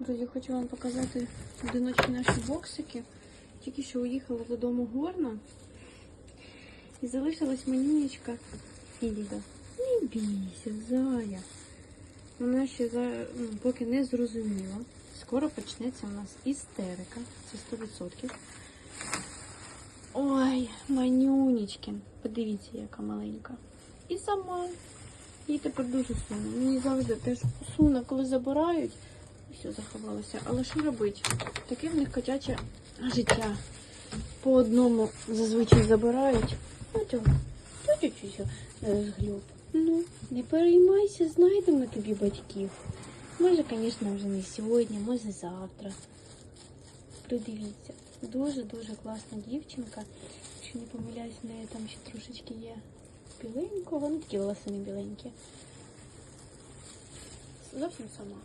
Друзі, хочу вам показати одиночні наші боксики. Тільки що уїхала додому горна. І залишилась манюнечка Фільда. Не бійся, зая. Вона ще за, ну, поки не зрозуміла. Скоро почнеться у нас істерика. Це 100%. Ой, манюнечки. Подивіться, яка маленька. І сама. Їй тепер дуже сумно. Мені завжди теж сумно, коли забирають. Все заховалося. Але що робити? Таке в них котяче життя. По одному зазвичай забирають. Ну, цього. Чуть-чуть. Ну, не переймайся, знайдемо тобі батьків. Може, звісно, вже не сьогодні, може завтра. Придивіться. Дуже-дуже класна дівчинка. Якщо не помиляюсь, в неї там ще трошечки є біленького. Вони такі волоси не біленькі. Зовсім сама.